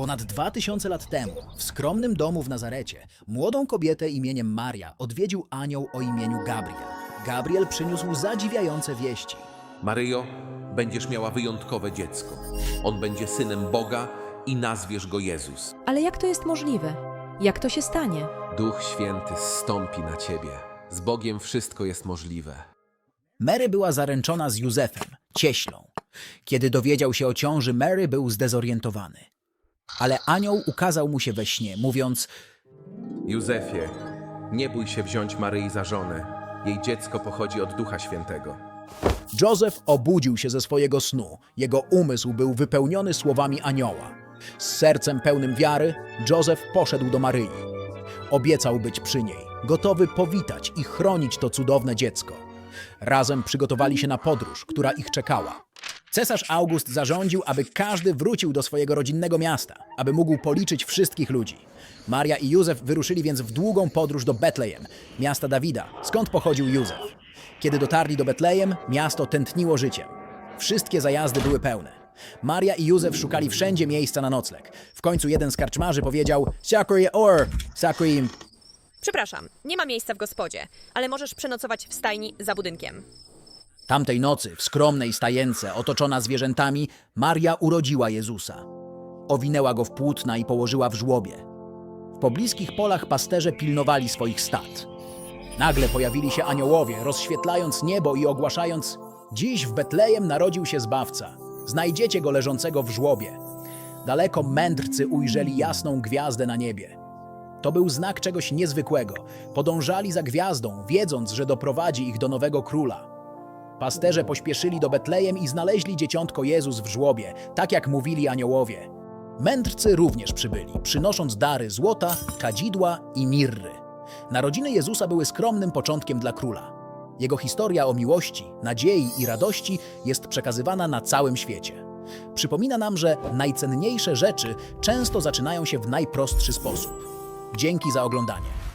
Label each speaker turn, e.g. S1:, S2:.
S1: Ponad 2000 lat temu, w skromnym domu w Nazarecie, młodą kobietę imieniem Maria odwiedził anioł o imieniu Gabriel. Gabriel przyniósł zadziwiające wieści.
S2: Maryjo, będziesz miała wyjątkowe dziecko. On będzie synem Boga i nazwiesz go Jezus.
S3: Ale jak to jest możliwe? Jak to się stanie?
S2: Duch Święty zstąpi na ciebie. Z Bogiem wszystko jest możliwe.
S1: Mary była zaręczona z Józefem, cieślą. Kiedy dowiedział się o ciąży, Mary był zdezorientowany. Ale anioł ukazał mu się we śnie, mówiąc:
S2: Józefie, nie bój się wziąć Maryi za żonę. Jej dziecko pochodzi od Ducha Świętego.
S1: Józef obudził się ze swojego snu. Jego umysł był wypełniony słowami anioła. Z sercem pełnym wiary, Józef poszedł do Maryi. Obiecał być przy niej, gotowy powitać i chronić to cudowne dziecko. Razem przygotowali się na podróż, która ich czekała. Cesarz August zarządził, aby każdy wrócił do swojego rodzinnego miasta, aby mógł policzyć wszystkich ludzi. Maria i Józef wyruszyli więc w długą podróż do Betlejem, miasta Dawida, skąd pochodził Józef. Kiedy dotarli do Betlejem, miasto tętniło życiem. Wszystkie zajazdy były pełne. Maria i Józef szukali wszędzie miejsca na nocleg. W końcu jeden z karczmarzy powiedział Sakry or, sakry
S4: Przepraszam, nie ma miejsca w gospodzie, ale możesz przenocować w stajni za budynkiem.
S1: Tamtej nocy, w skromnej stajence, otoczona zwierzętami, Maria urodziła Jezusa. Owinęła go w płótna i położyła w żłobie. W pobliskich polach pasterze pilnowali swoich stad. Nagle pojawili się aniołowie, rozświetlając niebo i ogłaszając: Dziś w Betlejem narodził się zbawca. Znajdziecie go leżącego w żłobie. Daleko mędrcy ujrzeli jasną gwiazdę na niebie. To był znak czegoś niezwykłego. Podążali za gwiazdą, wiedząc, że doprowadzi ich do nowego króla. Pasterze pośpieszyli do Betlejem i znaleźli dzieciątko Jezus w żłobie, tak jak mówili aniołowie. Mędrcy również przybyli, przynosząc dary złota, kadzidła i mirry. Narodziny Jezusa były skromnym początkiem dla króla. Jego historia o miłości, nadziei i radości jest przekazywana na całym świecie. Przypomina nam, że najcenniejsze rzeczy często zaczynają się w najprostszy sposób. Dzięki za oglądanie.